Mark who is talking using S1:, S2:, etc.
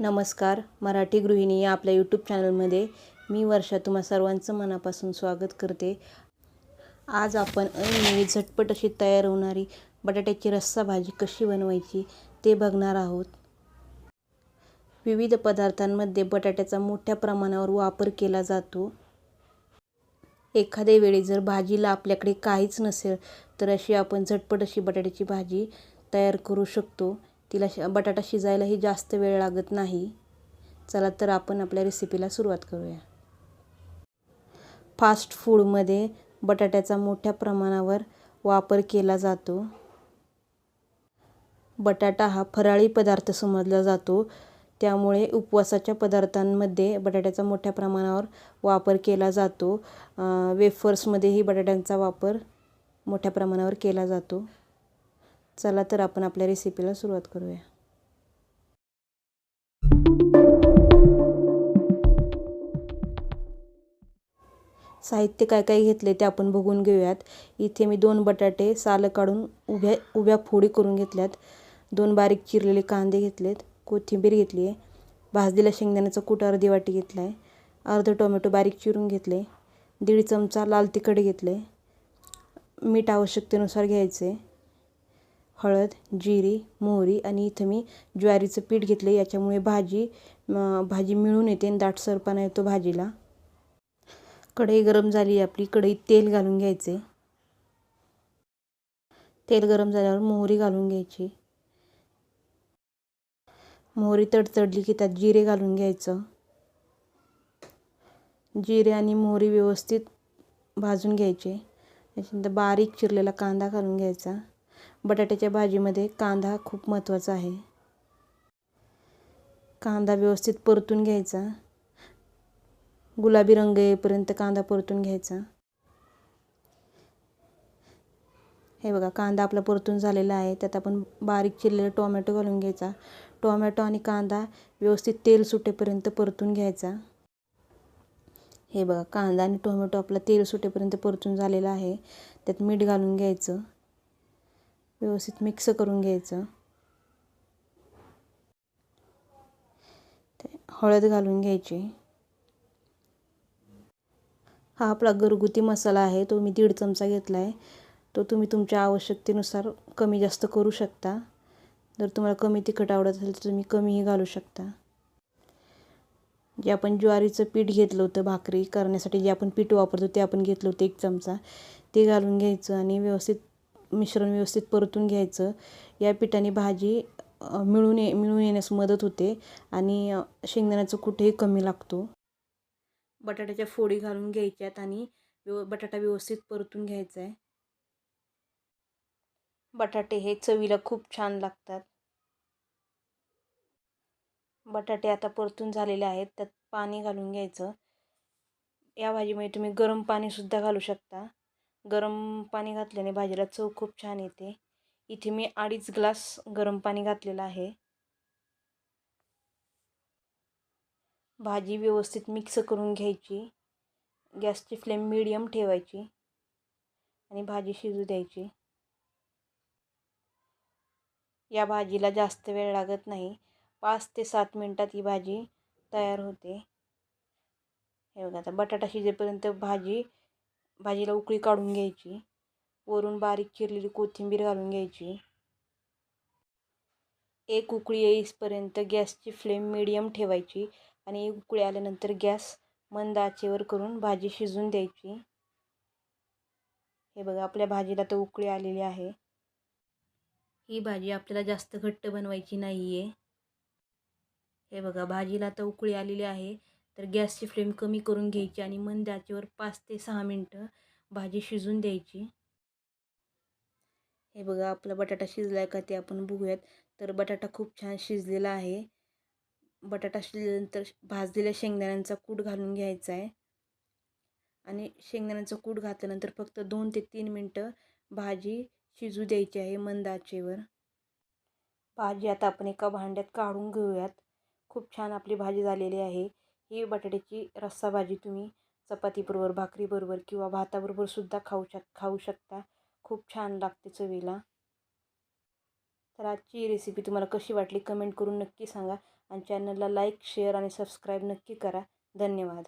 S1: नमस्कार मराठी गृहिणी या आपल्या यूट्यूब चॅनलमध्ये मी वर्षा तुम्हा सर्वांचं मनापासून स्वागत करते. आज आपण अनियमित झटपट अशी तयार होणारी बटाट्याची रस्सा भाजी कशी बनवायची ते बघणार आहोत. विविध पदार्थांमध्ये बटाट्याचा मोठ्या प्रमाणावर वापर केला जातो. एखाद्या वेळी जर भाजीला आपल्याकडे काहीच नसेल तर अशी आपण झटपट अशी बटाट्याची भाजी तयार करू शकतो. तिला श बटाटा शिजायलाही जास्त वेळ लागत नाही. चला तर आपण आपल्या रेसिपीला सुरुवात करूया. फास्ट फूडमध्ये बटाट्याचा मोठ्या प्रमाणावर वापर केला जातो. बटाटा हा फराळी पदार्थ समजला जातो. त्यामुळे उपवासाच्या पदार्थांमध्ये बटाट्याचा मोठ्या प्रमाणावर वापर केला जातो. वेफर्समध्येही बटाट्यांचा वापर मोठ्या प्रमाणावर केला जातो. चला तर आपण आपल्या रेसिपीला सुरुवात करूया. साहित्य काय काय घेतले ते आपण बघून घेऊयात. इथे मी दोन बटाटे सालं काढून उभ्या उभ्या फोडी करून घेतल्यात. दोन बारीक चिरलेले कांदे घेतलेत. कोथिंबीर घेतली आहे. भाजलेल्या शेंगदाण्याचा कूट अर्धी वाटी घेतला आहे अर्धं टोमॅटो बारीक चिरून घेतले. दीड चमचा लाल तिखट घेतले. मीठ आवश्यकतेनुसार घ्यायचे. हळद जिरी मोहरी आणि इथं मी ज्वारीचं पीठ घेतलं याच्यामुळे भाजी भाजी मिळून येते आणि दाटसरपणा येतो भाजीला. कढई गरम झाली आपली. कढईत तेल घालून घ्यायचे तेल गरम झाल्यावर मोहरी घालून घ्यायची. मोहरी तडतडली की त्यात जिरे घालून घ्यायचं. जिरे आणि मोहरी व्यवस्थित भाजून घ्यायचे. त्याच्यानंतर बारीक चिरलेला कांदा घालून घ्यायचा. बटाट्याच्या भाजीमध्ये कांदा खूप महत्त्वाचा आहे. कांदा व्यवस्थित परतून घ्यायचा. गुलाबी रंग येईपर्यंत कांदा परतून घ्यायचा. हे बघा कांदा आपला परतून झालेला आहे. त्यात आपण बारीक चिरलेला टोमॅटो घालून घ्यायचा. टोमॅटो आणि कांदा व्यवस्थित तेल सुटेपर्यंत परतून घ्यायचा. हे बघा कांदा आणि टोमॅटो आपला तेल सुटेपर्यंत परतून झालेला आहे. त्यात मीठ घालून घ्यायचं. व्यवस्थित मिक्स करून घ्यायचं. ते हळद घालून घ्यायची. हा आपला घरगुती मसाला आहे तो मी दीड चमचा घेतला आहे तो तुम्ही तुमच्या आवश्यकतेनुसार कमी जास्त करू शकता. जर तुम्हाला कमी तिखट आवडत असेल तर तुम्ही कमीही घालू शकता. जे आपण ज्वारीचं पीठ घेतलं होतं भाकरी करण्यासाठी जे आपण पीठ वापरतो ते आपण घेतलं होतं एक चमचा. ते घालून घ्यायचं आणि व्यवस्थित मिश्रण व्यवस्थित परतून घ्यायचं. या पिठाने भाजी मिळून ये मिळून येण्यास मदत होते आणि शेंगदाण्याचं कुठेही कमी लागतो. बटाट्याच्या फोडी घालून घ्यायच्यात आणि व्यव बटाटा व्यवस्थित परतून घ्यायचा आहे. बटाटे हे चवीला खूप छान लागतात. बटाटे आता परतून झालेले आहेत त्यात पाणी घालून घ्यायचं. या भाजीमध्ये तुम्ही गरम पाणीसुद्धा घालू शकता. गरम पाणी घातल्याने भाजीला चव खूप छान येते. इथे मी अडीच ग्लास गरम पाणी घातलेलं आहे. भाजी व्यवस्थित मिक्स करून घ्यायची. गॅसची फ्लेम मिडियम ठेवायची. आणि भाजी शिजू द्यायची. या भाजीला जास्त वेळ लागत नाही. पाच ते सात मिनटात ही भाजी तयार होते. हे बघा आता बटाटा शिजेपर्यंत भाजी भाजीला उकळी काढून घ्यायची. वरून बारीक चिरलेली कोथिंबीर घालून घ्यायची. एक उकळी येईसपर्यंत गॅसची फ्लेम मिडियम ठेवायची आणि एक उकळी आल्यानंतर गॅस मंद आचेवर करून भाजी शिजून द्यायची. हे बघा आपल्या भाजीला तर उकळी आलेली आहे. ही भाजी आपल्याला जास्त घट्ट बनवायची नाही आहे हे बघा भाजीला तर उकळी आलेली आहे. तर गॅसची फ्लेम कमी करून घ्यायची आणि मंद आचेवर पाच ते सहा मिनटं भाजी शिजून द्यायची. हे बघा आपला बटाटा शिजला आहे का ते आपण बघूयात. तर बटाटा खूप छान शिजलेला आहे. बटाटा शिजल्यानंतर भाजलेल्या शेंगदाण्यांचा कूट घालून घ्यायचा आहे. आणि शेंगदाण्यांचा कूट घातल्यानंतर फक्त दोन ते तीन मिनटं भाजी शिजू द्यायची आहे मंद आचेवर भाजी आता आपण एका भांड्यात काढून घेऊयात. खूप छान आपली भाजी झालेली आहे. ही बटाट्याची रस्सा भाजी तुम्ही चपातीबरोबर भाकरीबरोबर किंवा भाताबरोबर सुद्धा खाऊ शक खाऊ शकता. खूप छान लागते चवीला. तर आजची रेसिपी तुम्हाला कशी वाटली कमेंट करून नक्की सांगा. आणि चॅनलला लाईक शेअर आणि सबस्क्राईब नक्की करा. धन्यवाद.